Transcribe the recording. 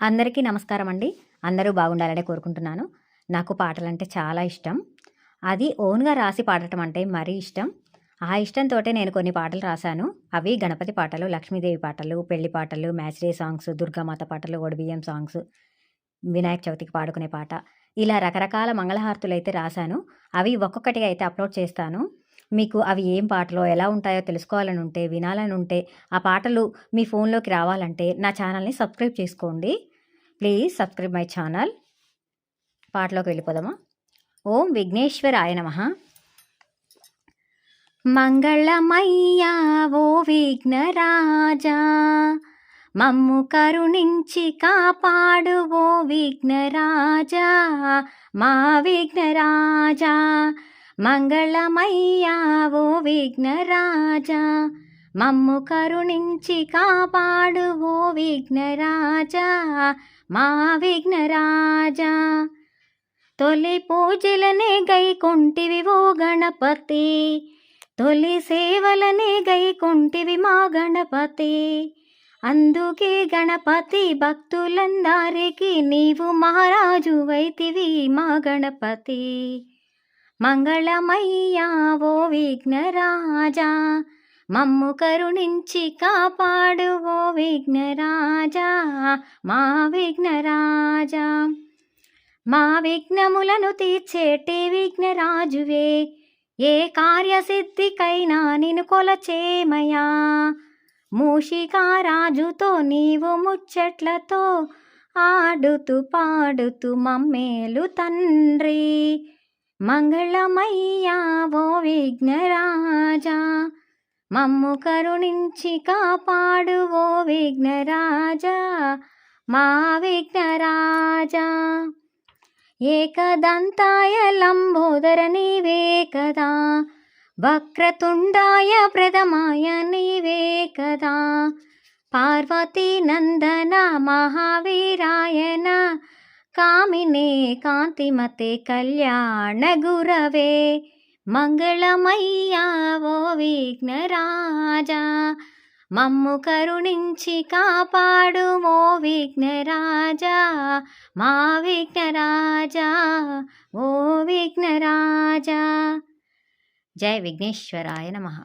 అందరికీ నమస్కారం అండి అందరూ బాగుండాలని కోరుకుంటున్నాను. నాకు పాటలంటే చాలా ఇష్టం. అది ఓన్గా రాసి పాడటం అంటే మరీ ఇష్టం. ఆ ఇష్టంతో నేను కొన్ని పాటలు రాశాను. అవి గణపతి పాటలు లక్ష్మీదేవి పాటలు పెళ్ళి పాటలు మ్యాచ్ డే సాంగ్స్ దుర్గామాత పాటలు ఒడిబియ్యం సాంగ్స్ వినాయక చవితికి పాడుకునే పాట. ఇలా రకరకాల మంగళహారతులు అయితే రాశాను. అవి ఒక్కొక్కటిగా అయితే అప్లోడ్ చేస్తాను. మీకు అవి ఏం పాటలో ఎలా ఉంటాయో తెలుసుకోవాలని ఉంటే వినాలని ఉంటే ఆ పాటలు మీ ఫోన్లోకి రావాలంటే నా ఛానల్ని సబ్స్క్రైబ్ చేసుకోండి. Please subscribe my channel. పాటలోకి వెళ్ళిపోదామా? ఓం విఘ్నేశ్వరాయ నమ. మంగళమయ్యా ఓ విఘ్నరాజా మమ్ము కరుణించి కాపాడు ఓ విఘ్నరాజా మా విఘ్నరాజా. మంగళమయ్యా ఓ విఘ్నరాజా. మమ్ము కరుణించి కాపాడు ఓ విఘ్నరాజా. మా విఘ్నరాజా. తొలి పూజలనే గైకుంటివి ఓ గణపతి. తొలి సేవలనే గైకుంటివి మా గణపతి. అందుకే గణపతి భక్తులందరికీ నీవు మహారాజు వైతివి మా గణపతి. మంగళమయ్యా ఓ విఘ్నరాజా మమ్ము కరుణించి కాపాడు ఓ విఘ్నరాజా మా విఘ్నరాజా. మా విఘ్నములను తీర్చేటి విఘ్నరాజువే ఏ కార్యసిద్ధికైనా నిన్ను కొలచేమయా. మూషికారాజుతో నీవు ముచ్చట్లతో ఆడుతూ పాడుతూ మమ్మేలు తండ్రి. మంగళమయ్యా ఓ విఘ్నరాజా. మమ్ము కరుణించి కాపాడు ఓ విఘ్నరాజా. మా విఘ్నరాజా ఏకదంతాయ లంబోదర నీవే కదా. వక్రతుండాయ ప్రథమాయ నీవే కదా. పార్వతీ నందన మహావీరాయన కామినే కాంతిమతే కళ్యాణ గురవే మంగళమయ్యా ఓ విఘ్నరాజా మమ్ము కరుణించి కాపాడు ఓ విఘ్నరాజా మా విఘ్నరాజా ఓ విఘ్నరాజా. జయ విఘ్నేశ్వరాయ నమః.